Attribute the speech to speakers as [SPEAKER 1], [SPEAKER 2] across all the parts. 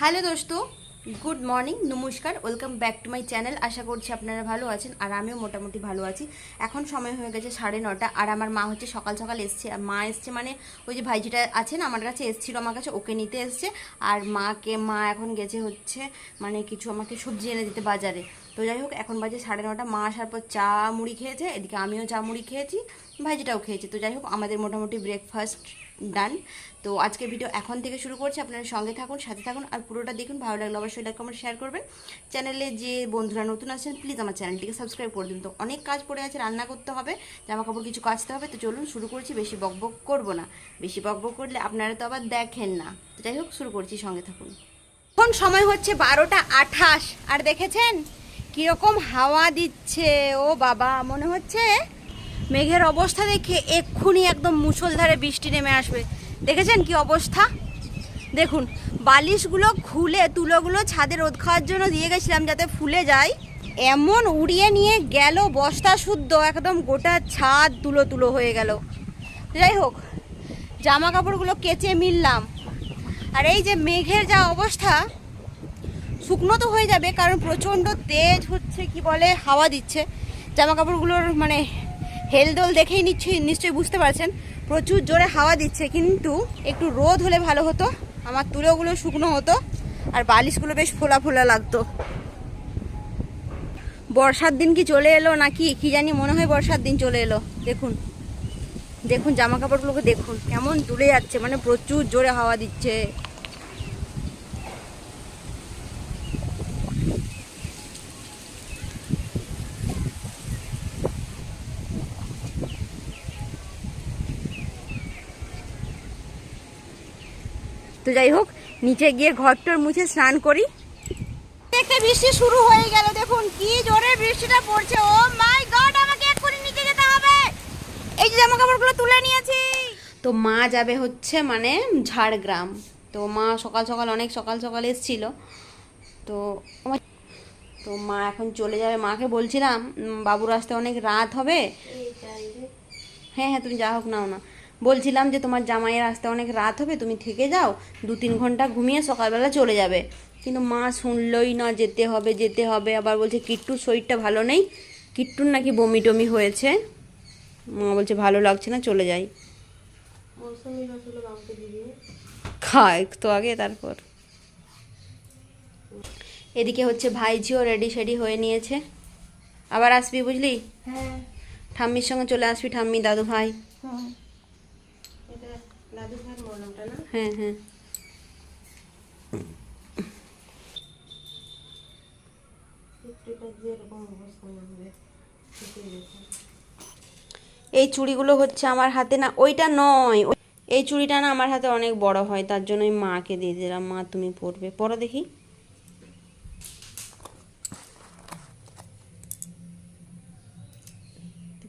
[SPEAKER 1] Hello দোস্ত, good morning, নমস্কার, welcome back to my channel. আশা করছি আপনারা ভালো আছেন আর আমিও মোটামুটি ভালো আছি। এখন সময় হয়ে গেছে সাড়ে নটা আর আমার মা হচ্ছে সকাল সকাল এসছে। আর মা এসছে মানে ওই যে ভাইজিটা আছে না, আমার কাছে এসছিল আমার কাছে, ওকে নিতে এসছে। আর মাকে, মা এখন গেছে হচ্ছে মানে কিছু আমাকে সবজি এনে দিতে বাজারে। তো যাই হোক, এখন বাজে সাড়ে নটা, মা আসার পর চা মুড়ি খেয়েছে, এদিকে আমিও চা মুড়ি খেয়েছি, ভাইজিটাও খেয়েছি। তো যাই হোক, আমাদের মোটামুটি ব্রেকফাস্ট ডান। তো আজকে ভিডিও এখন থেকে শুরু করছি। আপনারা সঙ্গে থাকুন, সাথে থাকুন, আর পুরোটা দেখুন। ভালো লাগলে অবশ্যই লাইক কমেন্ট শেয়ার করবেন। চ্যানেলে যে বন্ধুরা নতুন আছেন প্লিজ আমার চ্যানেলটিকে সাবস্ক্রাইব করে দিন। তো অনেক কাজ পড়ে আছে, রান্না করতে হবে জামা কাপড় কিছু কাচতে হবে। তো চলুন শুরু করছি, বেশি বকবক করব না। বেশি বকবক করলে আপনারা তো আবার দেখেন না। তো যাই হোক, শুরু করছি, সঙ্গে থাকুন। এখন সময় হচ্ছে বারোটা আঠাশ। আর দেখেছেন? কীরকম হাওয়া দিচ্ছে। ও বাবা, মনে হচ্ছে মেঘের অবস্থা দেখে এক্ষুনি একদম মুষলধারে বৃষ্টি নেমে আসবে। দেখেছেন কি অবস্থা? দেখুন, বালিশগুলো খুলে তুলোগুলো ছাদে রোদ খাওয়ার জন্য দিয়ে গেছিলাম যাতে ফুলে যায়। এমন উড়িয়ে নিয়ে গেল বস্তা শুদ্ধ, একদম গোটা ছাদ তুলো তুলো হয়ে গেল। যাই হোক জামা কাপড়গুলো কেচে মিললাম। আর এই যে মেঘের যা অবস্থা, শুকনো তো হয়ে যাবে, কারণ প্রচণ্ড তেজ হচ্ছে, কি বলে, হাওয়া দিচ্ছে। জামা কাপড়গুলোর মানে হেলদোল দেখেই নিশ্চয়ই নিশ্চয়ই বুঝতে পারছেন। প্রচুর জোরে হাওয়া দিচ্ছে, কিন্তু একটু রোদ হলে ভালো হতো। আমার তুলোগুলো শুকনো হতো, আর বালিশগুলো বেশ ফোলা ফোলা লাগতো। বর্ষার দিন কি চলে এলো নাকি? কি জানি মনে হয় বর্ষার দিন চলে এলো। দেখুন দেখুন জামা কাপড়গুলোকে দেখুন, কেমন তুলে যাচ্ছে। মানে প্রচুর জোরে হাওয়া দিচ্ছে। তো যাই হোক নিচে গিয়ে ঘরটর মুছে স্নান করি। একটা বৃষ্টি শুরু হয়ে গেল দেখুন কি জোরে বৃষ্টিটা পড়ছে। ও মাই গড আমাকে এক্ষুনি নিচে যেতে হবে। এই যে জামা কাপড়গুলো তুলে নিয়েছি। তো মা যাবে হচ্ছে মানে ঝাড়গ্রাম। তো মা সকাল সকাল অনেক সকাল সকাল এসেছিল। তো আমার তো মা এখন চলে যাবে। মাকে বলছিলাম বাবুর আসতে অনেক রাত হবে। হ্যাঁ হ্যাঁ তুমি যা হোক নাও না। বলছিলাম যে তোমার জামাইয়ের আসতে অনেক রাত হবে তুমি থেকে যাও দু তিন ঘণ্টা ঘুমিয়ে সকালবেলা চলে যাবে। কিন্তু মা শুনলই না যেতে হবে যেতে হবে আবার বলছে কিট্টুর শরীরটা ভালো নেই কিট্টুর নাকি বমি টমি হয়েছে। মা বলছে ভালো লাগছে না চলে যাই। খায় তো আগে তারপর। এদিকে হচ্ছে ভাইঝিও রেডি সেডি হয়ে নিয়েছে। আবার আসবি বুঝলি?
[SPEAKER 2] হ্যাঁ।
[SPEAKER 1] ঠাম্মির সঙ্গে চলে আসবি ঠাম্মি দাদু ভাই
[SPEAKER 2] এটা দাদু ভাইয়ের মলমটা না
[SPEAKER 1] হ্যাঁ হ্যাঁ। এই চুড়িগুলো হচ্ছে আমার হাতে না ওইটা নয়। এই চুড়িটা না আমার হাতে অনেক বড় হয় তার জন্য আমি মাকে দিয়ে দিলাম। মা তুমি পরবে। পরো দেখি।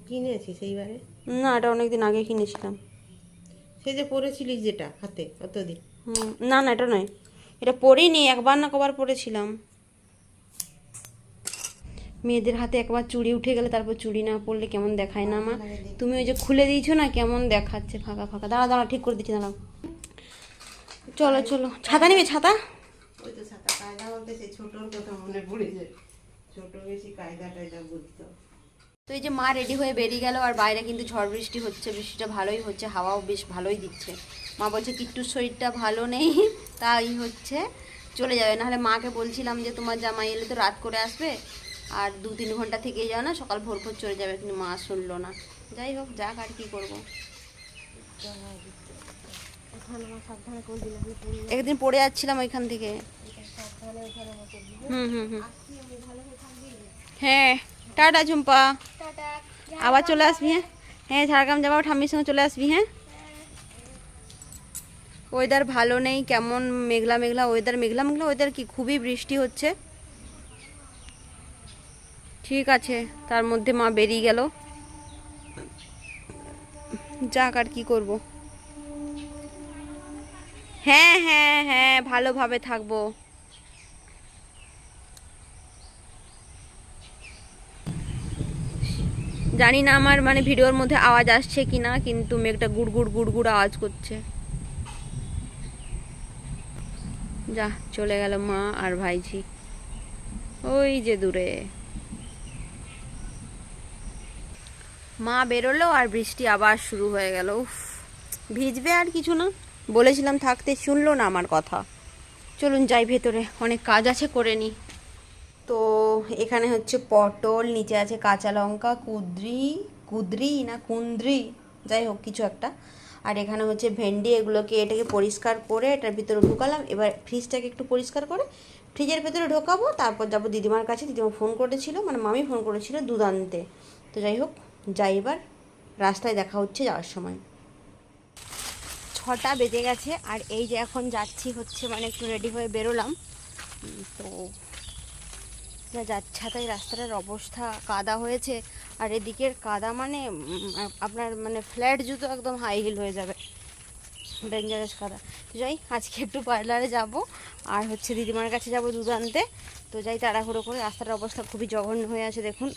[SPEAKER 2] কিনেছিস এইবারে?
[SPEAKER 1] না এটা অনেকদিন আগে কিনেছিলাম।
[SPEAKER 2] সেই যে পরেছিলিস যেটা হাতে অতদিন
[SPEAKER 1] হুম, না না এটা নয়। এটা পরিনি একবার না কবার পরেছিলাম মেয়েদের হাতে একবার চুড়ি উঠে গেলে তারপর চুড়ি না পরলে কেমন দেখায় না মা? তুমি ওই যে খুলে দিয়েছ না কেমন দেখাচ্ছে ফাঁকা ফাঁকা। দাঁড়া দাঁড়া ঠিক করে দিচ্ছি দাঁড়াও। চলো চলো। ছাতা নিবে ছাতা?
[SPEAKER 2] ছোটোর কথা মনে পড়ে যায়। ছোট বেশি কায়দা টায়দা বুঝতো
[SPEAKER 1] তো এই যে মা রেডি হয়ে বেরিয়ে গেল আর বাইরে কিন্তু ঝড় বৃষ্টি হচ্ছে, বৃষ্টিটা ভালোই হচ্ছে, হাওয়াও বেশ ভালোই দিচ্ছে। মা বলছে, কিট্টুর শরীরটা ভালো নেই, তাই হচ্ছে চলে যাবে। নাহলে মাকে বলছিলাম যে, তোমার জামাই এলে তো রাত করে আসবে, আর দু তিন ঘণ্টা থেকেই যাও না, সকাল ভোর ভোর চলে যাবে। কিন্তু মা শুনলো না। যাই হোক, যাক আর কি করব। একদিন পড়ে যাচ্ছিলাম ওইখান থেকে। হুম হুম হুম। হ্যাঁ টাটা ঝুম্পা। আবার চলে আসবি হ্যাঁ? হ্যাঁ ঝাড়গ্রাম যাব ঠাম্মির সঙ্গে চলে আসবি হ্যাঁ? ওয়েদার ভালো নেই, কেমন মেঘলা মেঘলা ওয়েদার মেঘলা মেঘলা ওয়েদার কি, খুবই বৃষ্টি হচ্ছে। ঠিক আছে, তার মধ্যে মা বেরিয়ে গেল। যাক আর কি করব। হ্যাঁ হ্যাঁ হ্যাঁ ভালোভাবে থাকব। জানি না আমার মানে ভিডিওর মধ্যে আওয়াজ আসছে কি না কিন্তু মেঘটা গুড় গুড় গুড় গুড় আওয়াজ করছে। যা, চলে গেল মা আর ভাইঝি। ওই যে দূরে। মা বেরোলো আর বৃষ্টি আবার শুরু হয়ে গেল। উফ, ভিজবে আর কিছু না। বলেছিলাম থাকতে শুনলো না আমার কথা। চলুন যাই ভেতরে, অনেক কাজ আছে করে নি। তো এখানে হচ্ছে পটল, নিচে আছে কাঁচা লঙ্কা, কুদ্রি কুদ্রি না কুন্দ্রি, যাই হোক কিছু একটা। আর এখানে হচ্ছে ভেন্ডি, এগুলোকে এটাকে পরিষ্কার করে এটার ভিতরে ঢুকালাম। এবার ফ্রিজটাকে একটু পরিষ্কার করে ফ্রিজের ভেতরে ঢোকাবো, তারপর যাব দিদিমার কাছে। দিদিমা ফোন করেছিল মানে মামি ফোন করেছিল দুদান্তে। তো যাই হোক, যাই এবার রাস্তায় দেখা হচ্ছে যাওয়ার সময়। ছটা বেজে গেছে, আর এই যে এখন যাচ্ছি হচ্ছে মানে একটু রেডি হয়ে বেরোলাম। তো যা যাচ্ছে, তাই রাস্তাটার অবস্থা কাদা হয়েছে। আর এদিকের কাদা মানে আপনার মানে ফ্ল্যাট জুতো একদম হাই হিল হয়ে যাবে। ডেঞ্জারাস কাদা। তো যাই, আজকে একটু পার্লারে যাব। আর হচ্ছে দিদিমার কাছে যাব দুধ আনতে। তো যাই, তাড়াহুড়ো করে রাস্তার অবস্থা খুবই জঘন্য হয়ে আছে, দেখুন।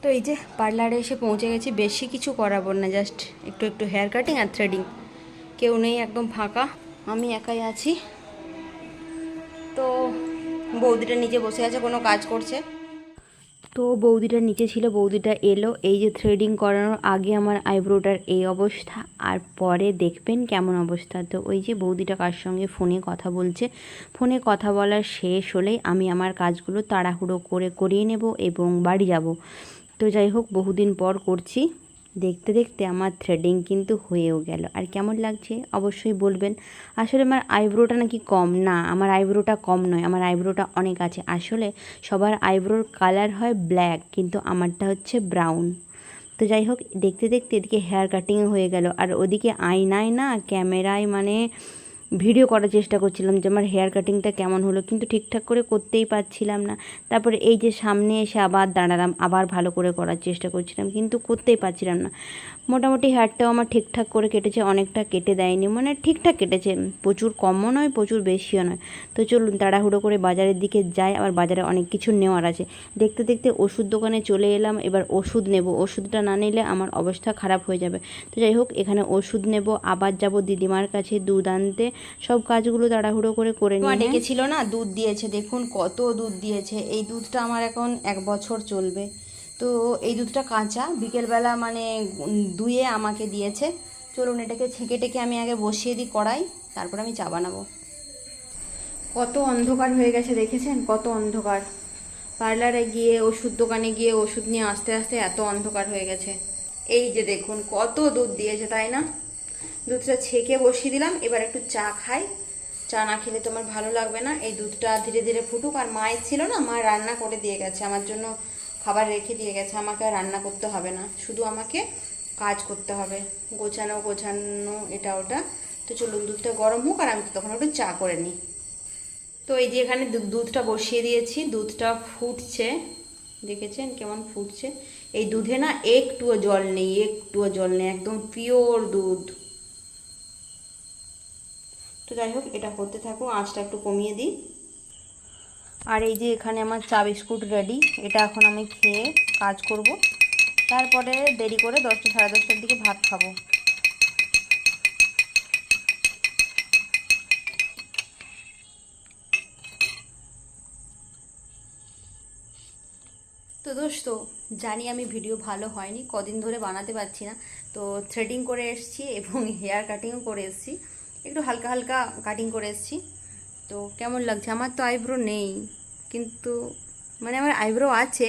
[SPEAKER 1] তো এই যে পার্লারে এসে পৌঁছে গেছি, বেশি কিছু করাবো না জাস্ট একটু একটু হেয়ার কাটিং আর থ্রেডিং কেউ নেই, একদম ফাঁকা। আমি একাই আছি। বৌদিটা নিচে বসে আছে, কোনো কাজ করছে? তো বৌদিটা নিচে ছিল, বৌদিটা এলো, এই যে থ্রেডিং করানোর আগে আমার আইব্রোটার এই অবস্থা, আর পরে দেখবেন কেমন অবস্থা। তো ওই যে বৌদিটা কার সঙ্গে ফোনে কথা বলছে ফোনে কথা বলার শেষ হলেই আমি আমার কাজগুলো তাড়াহুড়ো করে করিয়ে নেব এবং বাড়ি যাব। তো যাই হোক, বহুদিন পর করছি। দেখতে দেখতে আমার থ্রেডিং কিন্তু হয়েও গেল। আর কেমন লাগছে অবশ্যই বলবেন। আসলে আমার আইব্রোটা নাকি কম না, আমার আইব্রোটা কম নয়, আমার আইব্রোটা অনেক আছে। আসলে সবার আইব্রোর কালার হয় ব্ল্যাক কিন্তু আমারটা হচ্ছে ব্রাউন তো যাই হোক, দেখতে দেখতে এদিকে হেয়ার কাটিং হয়ে গেল। আর ওদিকে আয়নায় না ক্যামেরায় মানে ভিডিও করার চেষ্টা করছিলাম যে আমার হেয়ার কাটিংটা কেমন হলো, কিন্তু ঠিকঠাক করে করতেই পারছিলাম না। তারপরে এই যে সামনে এসে আবার দাঁড়ালাম, আবার ভালো করে করার চেষ্টা করছিলাম, কিন্তু করতেই পারছিলাম না। মোটামুটি হেয়ারটাও আমার ঠিকঠাক করে কেটেছে, অনেকটা কেটে দেয়নি মানে ঠিকঠাক কেটেছে। প্রচুর কমও নয়, প্রচুর বেশিও নয়। তো চলুন তাড়াহুড়ো করে বাজারের দিকে যাই, আবার বাজারে অনেক কিছু নেওয়ার আছে। দেখতে দেখতে ওষুধ দোকানে চলে এলাম, এবার ওষুধ নেব। ওষুধটা না নিলে আমার অবস্থা খারাপ হয়ে যাবে। তো যাই হোক, এখানে ওষুধ নেব, আবার যাব দিদিমার কাছে দুধ আনতে। সব কাজগুলো তাড়াহুড়ো করে করে নিয়ে ডেকেছিল না? দুধ দিয়েছে দেখুন কত দুধ দিয়েছে। এই দুধটা আমার এখন এক বছর চলবে। তো এই দুধটা কাঁচা। বিকেলবেলা মানে দুয়ে আমাকে দিয়েছে। চলুন এটাকে ছেঁকে টেকে আমি আগে বসিয়ে দিই কড়াই তারপর আমি চা বানাবো। কত অন্ধকার হয়ে গেছে দেখেছেন? কত অন্ধকার। পার্লারে গিয়ে ওষুধ দোকানে গিয়ে ওষুধ নিয়ে আস্তে আস্তে এত অন্ধকার হয়ে গেছে। এই যে দেখুন কত দুধ দিয়েছে তাই না? দুধটা ছেঁকে বসিয়ে দিলাম, এবার একটু চা খাই। চা না খেলে তো আমার ভালো লাগবে না। এই দুধটা ধীরে ধীরে ফুটুক, আর মায়ের ছিল না, মা রান্না করে দিয়ে গেছে, আমার জন্য খাবার রেখে দিয়ে গেছে, আমাকে রান্না করতে হবে না, শুধু আমাকে কাজ করতে হবে। গোছানো গোছানো, এটা, ওটা। তো চলুন, দুধটা গরম হোক, আর আমি তো তখন একটু চা করে নিই। তো এই যে এখানে দুধটা বসিয়ে দিয়েছি, দুধটা ফুটছে। দেখেছেন কেমন ফুটছে? এই দুধে না একটুও জল নেই, একটুও জল নেই, একদম পিওর দুধ। যাই হোক, এটা করতে থাকুক আঁচটা একটু কমিয়ে দিই। আর এই যে এখানে আমার চা বিস্কুট রেডি এটা এখন আমি খেয়ে কাজ করব। তারপরে দেরি করে দশটা, সাড়ে দশটার দিকে ভাত খাব। তো দোস্ত, জানি আমি ভিডিও ভালো হয়নি, কদিন ধরে বানাতে পারছি না। তো থ্রেডিং করে এসেছি এবং হেয়ার কাটিংও করে এসেছি। একটু হালকা হালকা কাটিং করে এসেছি। তো কেমন লাগছে? আমার তো আইব্রো নেই, কিন্তু মানে আমার আইব্রো আছে।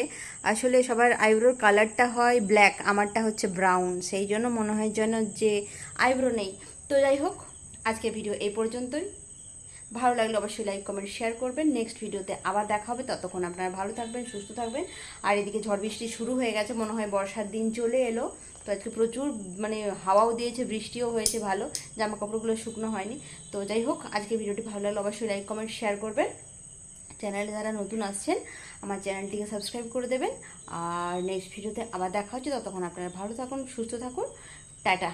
[SPEAKER 1] আসলে সবার আইব্রোর কালারটা হয় ব্ল্যাক আমারটা হচ্ছে ব্রাউন সেই জন্য মনে হয় যেন যে আইব্রো নেই। তো যাই হোক, আজকের ভিডিও এই পর্যন্তই। ভালো লাগলে অবশ্যই লাইক কমেন্ট শেয়ার করবেন। নেক্সট ভিডিওতে আবার দেখা হবে। ততক্ষণ আপনারা ভালো থাকবেন, সুস্থ থাকবেন। আর এদিকে ঝড় বৃষ্টি শুরু হয়ে গেছে, মনে হয় বর্ষার দিন চলে এলো। তো আজকে প্রচুর মানে হাওয়াও দিয়েছে, বৃষ্টিও হয়েছে ভালো জামা কাপড়গুলো শুকনো হয়নি। তো যাই হোক, আজকে ভিডিওটি ভালো লাগলে অবশ্যই লাইক কমেন্ট শেয়ার করবেন। চ্যানেলে যারা নতুন আসছেন, আমার চ্যানেলটিকে সাবস্ক্রাইব করে দেবেন। আর নেক্সট ভিডিওতে আবার দেখা হচ্ছে, ততক্ষণ আপনারা ভালো থাকুন, সুস্থ থাকুন। টাটা।